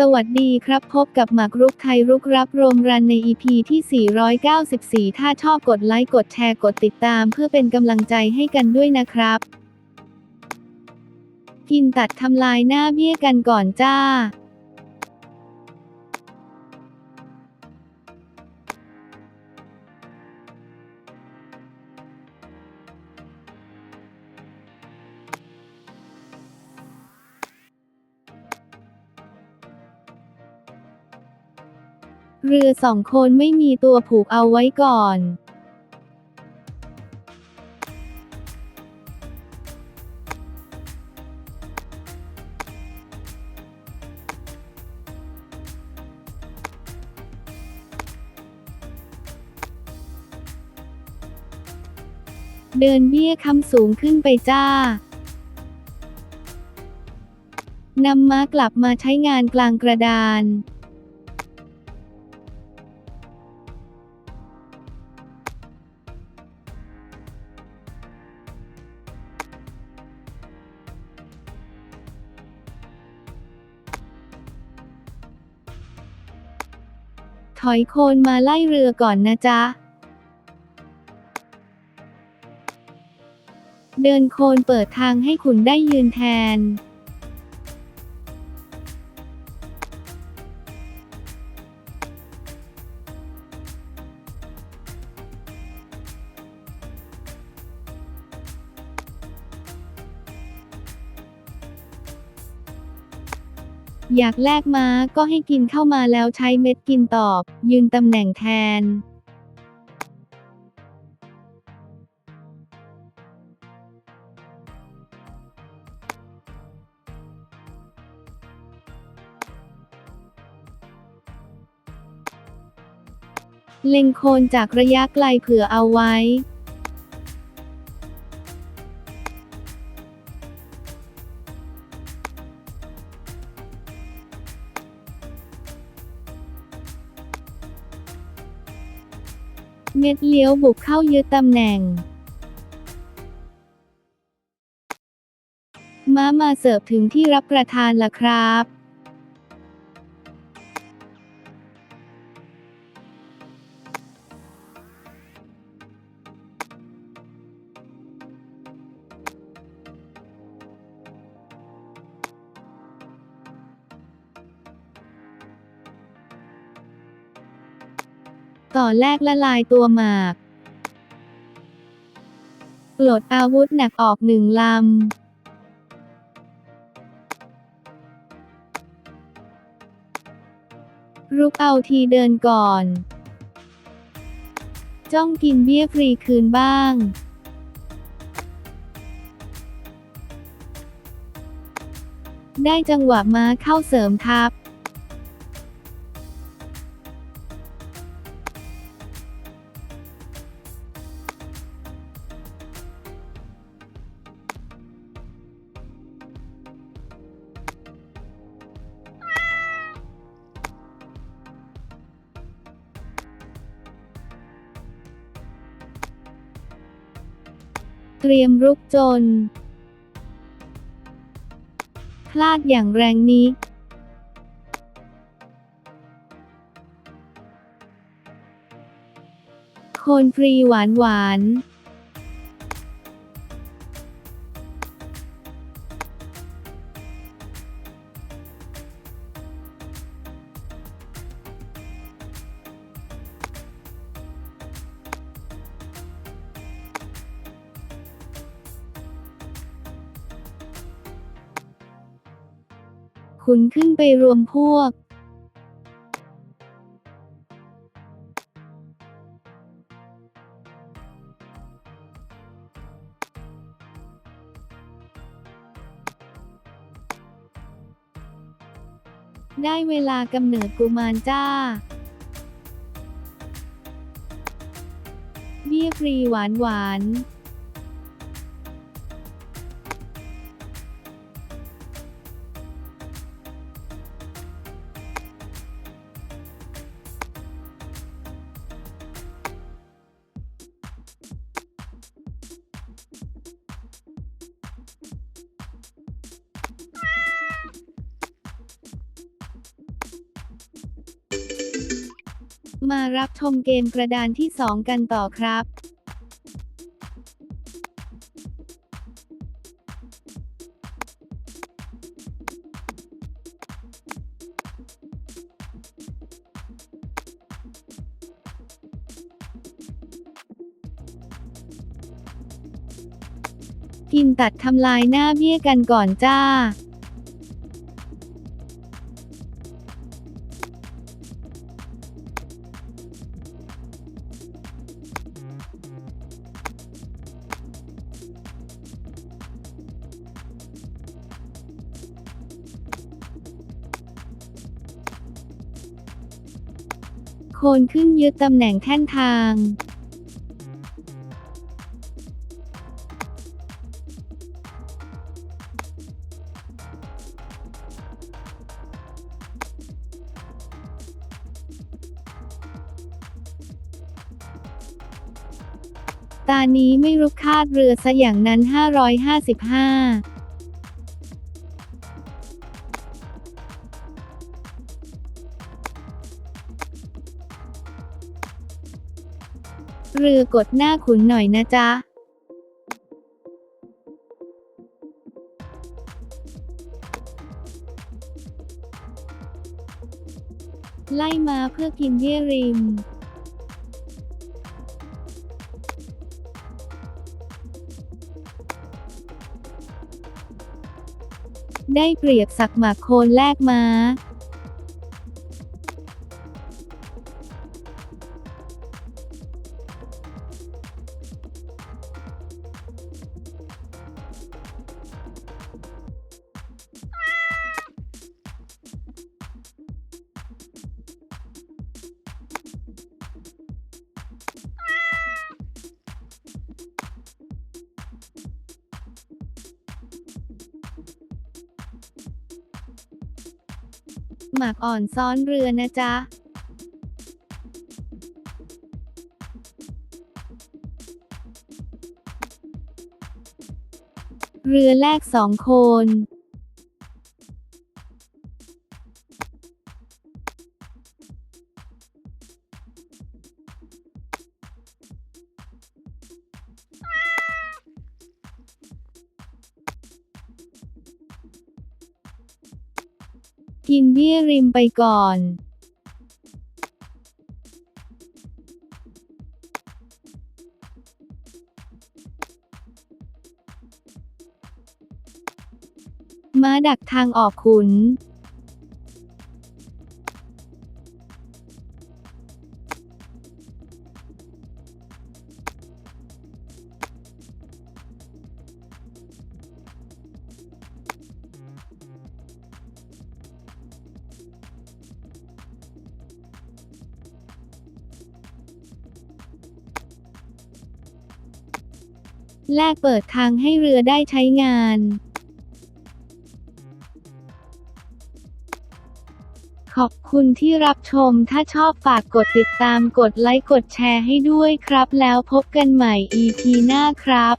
สวัสดีครับพบกับหมากรุกไทยรุกรับโรมรันใน EP ที่ 494 ถ้าชอบกดไลค์กดแชร์กดติดตามเพื่อเป็นกำลังใจให้กันด้วยนะครับ กินตัดทำลายหน้าเบี้ยกันก่อนจ้า เรือสองคนไม่มีตัวผูกเอาไว้ก่อนเดินเบี้ยคำสูงขึ้นไปจ้า นำม้ากลับมาใช้งานกลางกระดาน อยโคนมาไล่เรือก่อนนะจ๊ะ เดินโคนเปิดทางให้คุณได้ยืนแทน อยากแลกม้าก็ให้กินเข้ามาแล้วใช้เม็ดกินตอบ ยืนตำแหน่งแทน เล็งโคนจากระยะไกลเผื่อเอาไว้ เม็ดเลี้ยวบุกเข้ายึดตำแหน่ง ม้ามาเสิร์ฟถึงที่รับประทานละครับ ต่อแลกละลายตัวหมากปลดอาวุธหนักออกหนึ่งลำรุกเอาทีเดินก่อน จ้องกินเบี้ยฟรีคืนบ้าง ได้จังหวะม้าเข้าเสริมทัพ เตรียมรุกจน พลาดอย่างแรงนี้ โคนฟรีหวานหวาน ขุนขึ้นไปรวมพวกได้เวลากำเนิดกุมารจ้า เบี้ยฟรีหวานหวาน มารับชมเกมกระดานที่ 2 กันต่อครับกินตัดทำลายหน้าเบี้ยกันก่อนจ้า โคนขึ้นยึดตำแหน่งแท่นทางตานี้ไม่รุกคาดเรือซะอย่างนั้น 555 รือกดหน้าขุนหน่อยนะจ๊ะไล่มาเพื่อกินเยี่ริม ได้เปรียบสักหมากโคนแลกม้า หมากอ่อนซ้อนเรือนะจ๊ะเรือแรกสองคน กินเบี้ยริมไปก่อนม้าดักทางออกขุน แลกเปิดทางให้เรือได้ใช้งาน ขอบคุณที่รับชม ถ้าชอบฝากกดติดตาม กดไลค์ กดแชร์ให้ด้วยครับ แล้วพบกันใหม่ EP หน้าครับ